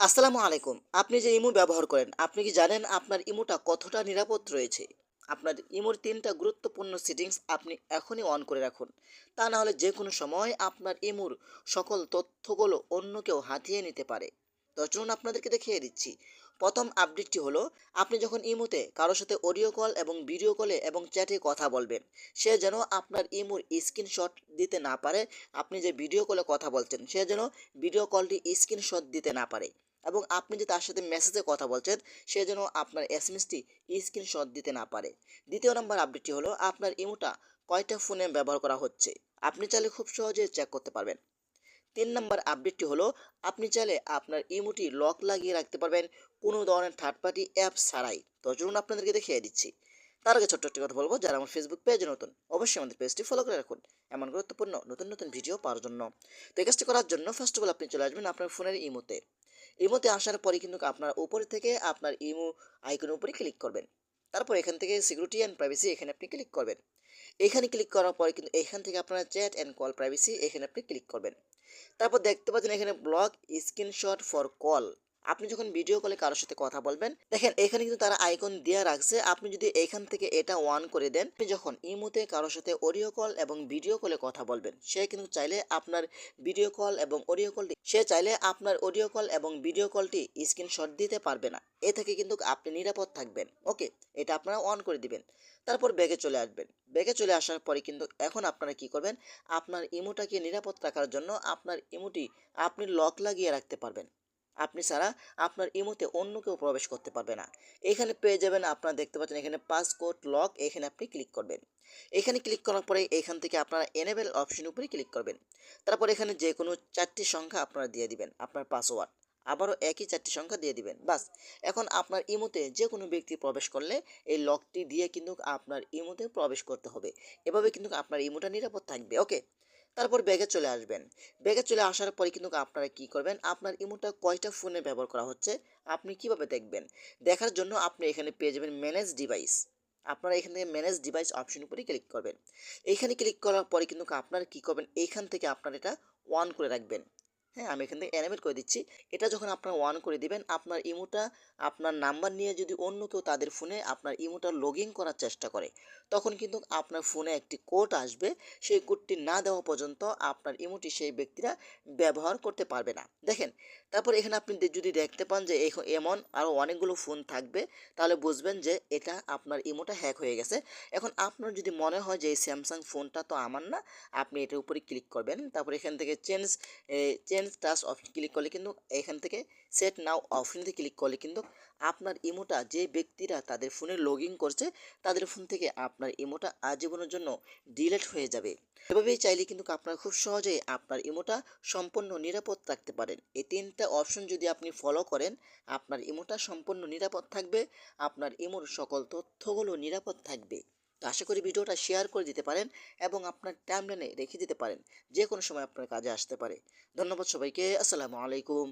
আসসালামু আলাইকুম। আপনি যে ইমো ব্যবহার করেন, আপনি কি জানেন আপনার ইমোটা কতটা নিরাপদ রয়েছে? আপনার ইমোর তিনটা গুরুত্বপূর্ণ সেটিংস আপনি এখনই অন করে রাখুন। তা না হলে যে কোনো সময় আপনার ইমোর সকল তথ্যগুলো অন্য কেউ হাতিয়ে নিতে পারে। তো চলুন আপনাদেরকে দেখিয়ে দিচ্ছি। প্রথম আপডেটটি হলো, আপনি যখন ইমোতে কারোর সাথে অডিও কল এবং ভিডিও কলে এবং চ্যাটে কথা বলবেন, সে যেন আপনার ইমোর স্ক্রিনশট দিতে না পারে, আপনি যে ভিডিও কলে কথা বলছেন, সে যেন ভিডিও কলটি স্ক্রিনশট দিতে না পারে এবং আপনি যে তার সাথে মেসেজে কথা বলছেন, সে যেন আপনার এস এম এসটি স্ক্রিনশট দিতে না পারে। দ্বিতীয় নম্বর আপডেটটি হলো, আপনার ইমোটা কয়টা ফোনে ব্যবহার করা হচ্ছে, আপনি চাইলে খুব সহজে চেক করতে পারবেন। তিন নম্বর আপডেটটি হলো, আপনি চাইলে আপনার ইমোটি লক লাগিয়ে রাখতে পারবেন কোনো ধরনের থার্ড পার্টি অ্যাপ ছাড়াই। তো চলুন আপনাদেরকে দেখিয়ে দিচ্ছি। তার আগে ছোট্ট একটি কথা বলব, যারা আমার ফেসবুক পেজে নতুন, অবশ্যই আমাদের পেজটি ফলো করে রাখুন। এমন গুরুত্বপূর্ণ নতুন নতুন ভিডিও পাওয়ার জন্য। তো কাজটি করার জন্য ফার্স্ট অফ অল আপনি চলে আসবেন আপনার ফোনের ইমোতে। ইমোতে আসার পরে কিন্তু আপনার উপরে থেকে আপনার ইমো আইকনের উপরে ক্লিক করবেন। তারপর এখান থেকে সিকিউরিটি অ্যান্ড প্রাইভেসি এখানে আপনি ক্লিক করবেন। এখানে ক্লিক করার পরে কিন্তু এখান থেকে আপনারা চ্যাট অ্যান্ড কল প্রাইভেসি এখানে আপনি ক্লিক করবেন। তারপর দেখতে পাচ্ছেন এখানে ব্লক স্ক্রিনশট ফর কল আপনি যখন ভিডিও কলে কারোর সাথে কথা বলবেন, দেখেন এখানে কিন্তু তারা আইকন দেওয়া রাখছে। আপনি যদি এখান থেকে এটা অন করে দেন, আপনি যখন ইমোতে কারোর সাথে অডিও কল এবং ভিডিও কলে কথা বলবেন, সে কিন্তু চাইলে আপনার ভিডিও কল এবং অডিও কলটি সে চাইলে আপনার অডিও কল এবং ভিডিও কলটি স্ক্রিনশট দিতে পারবে না। এ থেকে কিন্তু আপনি নিরাপদ থাকবেন। ওকে এটা আপনারা অন করে দিবেন। তারপর ব্যাগে চলে আসবেন। ব্যাগে চলে আসার পরে কিন্তু এখন আপনারা কি করবেন? আপনার ইমোটাকে নিরাপদ রাখার জন্য আপনার ইমোটি আপনি লক লাগিয়ে রাখতে পারবেন। আপনি ছাড়া আপনার ইমোতে অন্য কেউ প্রবেশ করতে পারবে না। এখানে পেয়ে যাবেন, আপনারা দেখতে পাচ্ছেন এখানে পাসকোড লক এখানে আপনি ক্লিক করবেন। এখানে ক্লিক করার পরে এখান থেকে আপনারা এনেবেল অপশন উপরে ক্লিক করবেন। তারপর এখানে যে কোনো চারটি সংখ্যা আপনারা দিয়ে দিবেন, আপনার পাসওয়ার্ড আবারও একই চারটি সংখ্যা দিয়ে দিবেন, বাস। এখন আপনার ইমোতে যে কোনো ব্যক্তি প্রবেশ করলে এই লকটি দিয়ে কিন্তু আপনার ইমোতে প্রবেশ করতে হবে। এভাবে কিন্তু আপনার ইমোটা নিরাপদ থাকবে ওকে তারপর ব্যাগে চলে আসবেন। ব্যাগে চলে আসার পরে কিন্তু আপনারা কি করবেন? আপনার ইমোটা কয়টা ফোনে ব্যবহার করা হচ্ছে? আপনি কীভাবে দেখবেন? দেখার জন্য আপনি এখানে পেয়ে যাবেন ম্যানেজ ডিভাইস আপনারা এখান থেকে ম্যানেজ ডিভাইস অপশন উপরে ক্লিক করবেন। এইখানে ক্লিক করার পরে কিন্তু আপনারা কি করবেন? এখান থেকে আপনার এটা অন করে রাখবেন। হ্যাঁ আমি এখান থেকে অ্যানিমেট করে দিচ্ছি। এটা যখন আপনার ওয়ান করে দিবেন, আপনার ইমোটা আপনার নাম্বার নিয়ে যদি অন্য কেউ তাদের ফোনে আপনার ইমোটা লগ করার চেষ্টা করে, তখন কিন্তু আপনার ফোনে একটি কোড আসবে। সেই কোডটি না দেওয়া পর্যন্ত আপনার ইমোটি সেই ব্যক্তিরা ব্যবহার করতে পারবে না। দেখেন, তারপর এখানে আপনি যদি দেখতে পান যে এমন আরও অনেকগুলো ফোন থাকবে, তাহলে বুঝবেন যে এটা আপনার ইমোটা হ্যাক হয়ে গেছে। এখন আপনার যদি মনে হয় যে এই স্যামসাং ফোনটা তো আমার না, আপনি এটার উপরে ক্লিক করবেন। তারপর এখান থেকে change change touch option click করলে কিন্তু এখান থেকে সেট নাও অপশনতে ক্লিক করলে কিন্তু আপনার ইমোটা যে ব্যক্তিরা তাদের ফোনে লগ ইন করছে, তাদের ফোন থেকে আপনার ইমোটা আজীবনের জন্য ডিলেট হয়ে যাবে। এভাবেই চাইলে কিন্তু আপনারা খুব সহজেই আপনার ইমোটা সম্পূর্ণ নিরাপদ রাখতে পারেন। এই তিনটা অপশন যদি আপনি ফলো করেন, আপনার ইমোটা সম্পূর্ণ নিরাপদ থাকবে, আপনার ইমোর সকল তথ্যগুলো নিরাপদ থাকবে। তো আশা করি ভিডিওটা শেয়ার করে দিতে পারেন এবং আপনার টাইমলাইনে রেখে দিতে পারেন। যে কোনো সময় আপনার কাজে আসতে পারে। ধন্যবাদ সবাইকে। আসসালামু আলাইকুম।